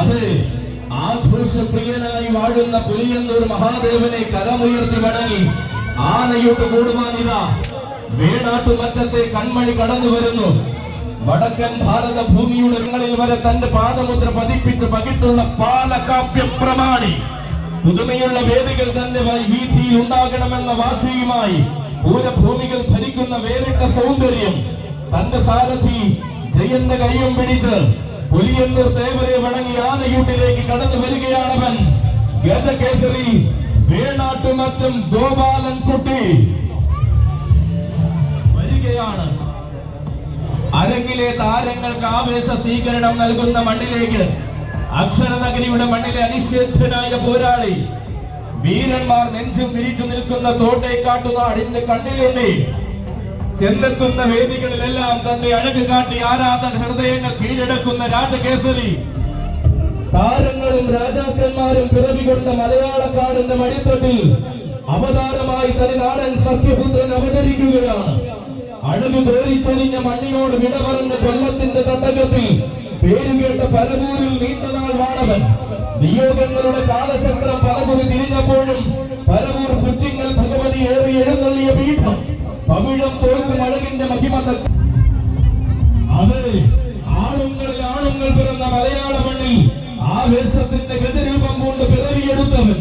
അതെ ആഘോഷപ്രിയനായി വാഴുന്ന പുലിയന്നൂർ മഹാദേവനെ കരമുയർത്തി വണങ്ങി. ആനയോട്ട് കൂടുവാനിതാ വേണാട്ടുമറ്റത്തെ കൺമണി കടന്നു വരുന്നു. വടക്കൻ ഭാരത ഭൂമിയുടെ ഇടങ്ങളിൽ വരെ തന്റെ പാദമുദ്ര പതിപ്പിച്ച് പകിട്ടുള്ള പാലകാപ്യ പ്രമാണി. പുതുമയുള്ള വേദികൾ തന്നെ വീതിയിൽ ഉണ്ടാകണമെന്ന വാശിയുമായി പൂരഭൂമികൾ ഭരിക്കുന്ന വേറിട്ട സൗന്ദര്യം. തന്റെ സാരഥി ജയന്റെ കയ്യും പിടിച്ച് പുലിയന്നൂർ തേവരെ വണങ്ങി ആനയൂട്ടിലേക്ക് കടന്നു വരികയാണവൻ. ഗജകേസരി വേണാട്ടുമറ്റും ഗോപാലൻ കുട്ടി വരികയാണ്. അരങ്ങിലെ താരങ്ങൾക്ക് ആവേശ സ്വീകരണം നൽകുന്ന മണ്ണിലേക്ക്. അക്ഷരനഗരിയുടെ മണ്ണിലെ അനിശ്ചിതനായ പോരാളി. വീരന്മാർ നെഞ്ചും വിരിച്ചു നിൽക്കുന്ന തോട്ടേക്കാട്ടുനാടിന്റെ കണ്ണിലുണ്ടി. ചെന്നെത്തുന്ന വേദികളിലെല്ലാം തന്റെ അഴക് കാട്ടി ആരാധന ഹൃദയങ്ങൾ കീഴടക്കുന്ന രാജകേസരി. താരങ്ങളും രാജാക്കന്മാരും പിറവികൊണ്ട മലയാളക്കാടിന്റെ മടിത്തട്ടിൽ അവതാരമായി തനി നാടൻ സത്യപുത്രൻ അവതരിക്കുകയാണ്. അഴക് പേറിച്ചൊരിഞ്ഞ മണ്ണിനോട് വിട പറഞ്ഞ കൊല്ലത്തിന്റെ തട്ടകത്തിൽ പേരുകേട്ട പരവൂരിൽ നീണ്ടനാൾ വാണവൻ. നിയോഗങ്ങളുടെ കാലചക്രം പലകുറി തിരിഞ്ഞപ്പോഴും പരമൂർ ആവേശത്തിന്റെ ഗതിരൂപം കൊണ്ട് പിറവിയെടുത്തവൻ.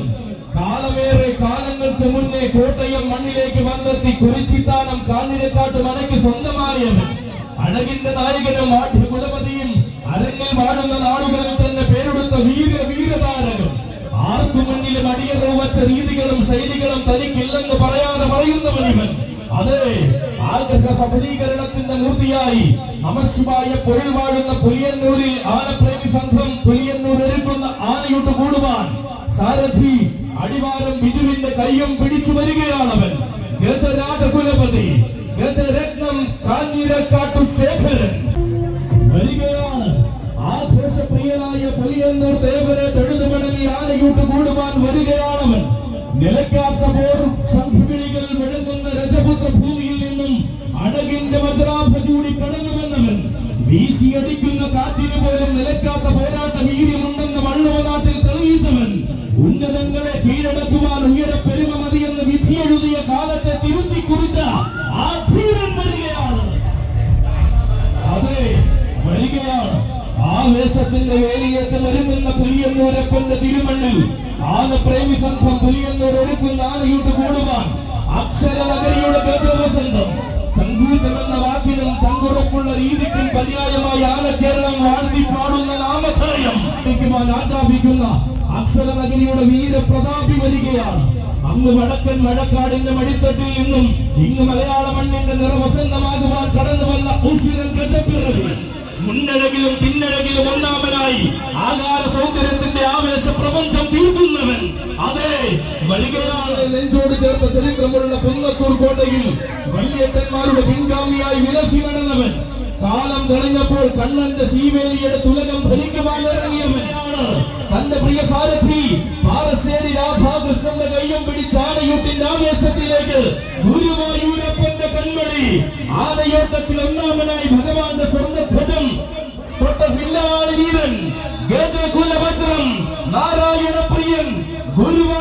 കാലമേറെ കാലങ്ങൾക്ക് മുന്നേ കോട്ടയം മണ്ണിലേക്ക് വന്നെത്തി കുരിച്ചിത്താനം കാഞ്ഞിരക്കാട്ട് മനയ്ക്ക് സ്വന്തമായവൻ. അഴകിന്റെ നായകനും ആഠ്യ കുലപതിയും അരങ്ങിൽ വാഴുന്ന നാടുകളിൽ തന്നെ പേരെടുത്ത വീര വീരതാരകം ആർക്കു മുന്നിലും അടിയറവ് വച്ച രീതികളും ശൈലികളും തനിക്കില്ലെന്ന് പറയാതെ പറയുന്നവൻ ഇവൻ. അതെ ആഗ്രഹ സഫലീകരണത്തിന്റെ മൂർത്തിയായി നമശിവായ പൊരുൾ വാഴുന്ന പുലിയന്നൂരിൽ ആനപ്രേമി സംഘം പുലിയന്നൂർ ഒരുക്കുന്ന ആനയോട്ട് കൂടുവാൻ സാരഥി അടിവാരം ബിജുവിന്റെ കയ്യും പിടിച്ചു വരികയാണവൻ. ഗജരാജകുലപതി ഗജരത്നം കാഞ്ഞിരക്കാട്ടു ശേഖരൻ. വരികയാണ്. ആഘോഷപ്രിയനായ പുലിയന്നൂർ ദേവരെ തൊഴുതുമടങ്ങി ആനയൂട്ട് കൂടുവാൻ വരികയാണവൻ. നിലയ്ക്കാത്ത പോർ വീശിയടിക്കുന്ന കാറ്റിന് പോലും നിലക്കാത്ത പോരാട്ട വീര്യമുണ്ടെന്ന് വള്ളവനാട്ടിൽ തെളിയിച്ചവൻ ഉന്നതങ്ങളെ കീഴടക്കുവാൻ ഉയര പെരുമ മതിയെന്ന് വിധിയെഴുതിയ കാലത്തെ തിരുത്തി കുറിച്ച ആ ധീരൻ വരികയാണ്. അതെ വരികയാണ്. ആവേശത്തിന്റെ വേലിയേറ്റം ഒരുങ്ങുന്ന പുലിയന്നൂരപ്പന്റെ തിരുമണ്ണിൽ ആനപ്രേമി സംഘം പുലിയന്നൂർ ഒരുക്കുന്ന ആനയൂട്ട് കൂടുവാൻ അക്ഷര നഗരിയുടെ ഗജവസന്തം സംഗീതം എന്ന വാക്കിനും ചങ്കുറപ്പുള്ള രീതിക്കും പര്യായമായി ആനക്കേരളം വാഴ്ത്തി പാടുന്ന നാമധേയം. ആജ്ഞാപിക്കുന്ന അക്ഷര നഗരിയുടെ വീരപ്രതാപി വരികയാണ്. അന്ന് വടക്കൻ മഴക്കാടിന്റെ മടിത്തട്ടിൽ നിന്നും ഇന്ന് മലയാള മണ്ണിന്റെ നിറവസന്തമാകുവാൻ കടന്നു വന്ന ഉശിരൻ ഗജപ്പിറവി മുന്നഴകിലും പിന്നഴകിലും ഒന്നാമനായി ആകാര സൗന്ദര്യത്തിന്റെ ആവേശ പ്രപഞ്ചം തീർക്കുന്നവൻ അതെ വരികയാണ് നെഞ്ചോട് ചേർത്ത ചരിത്രമുള്ള കുന്നത്തൂർ കോട്ടയിൽ വല്യേട്ടന്മാരുടെ പിൻഗാമിയായി വിലസി നടന്നവൻ. കാലം തെളിഞ്ഞപ്പോൾ കണ്ണന്റെ ശീവേലിയുടെ തുലകം ഭരിക്കുവാൻ ഇറങ്ങിയവനാണ് തന്റെ പ്രിയ സാരഥി പാലശ്ശേരി രാധാകൃഷ്ണന്റെ കയ്യും പിടിച്ച് ആനയൂട്ടിന്റെ ആവേശത്തിലേക്ക് ഗുരുവായൂരപ്പന്റെ കൺമണി ആനയോട്ടത്തിൽ ഒന്നാമനായി ഭഗവാന്റെ സ്വർണധ്വജം. തൊട്ട വില്ലാളി വീരൻ ഗജകുലഭദ്രം നാരായണ പ്രിയൻ ഗുരുവായൂർ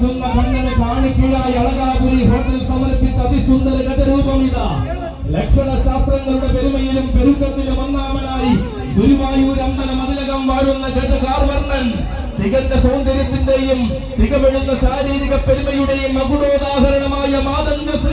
തീർക്കുന്ന കണ്ണനെ കാണിക്കയായി അളകാപുരി ഹോട്ടൽ സമർപ്പിച്ച അതിസുന്ദര ഗതരൂപം ഇതാ. ലക്ഷണ ശാസ്ത്രങ്ങളുടെ പെരുമയിലും പെരുക്കത്തിലും ഒന്നാമനായി ഗുരുവായൂർ അമ്പല മതിലകം വാഴുന്ന ഗജകാർവർണൻ തികഞ്ഞ സൗന്ദര്യത്തിന്റെയും തികമെഴുന്ന ശാരീരിക പെരുമയുടെയും മകുടോദാഹരണമായ ശ്രീ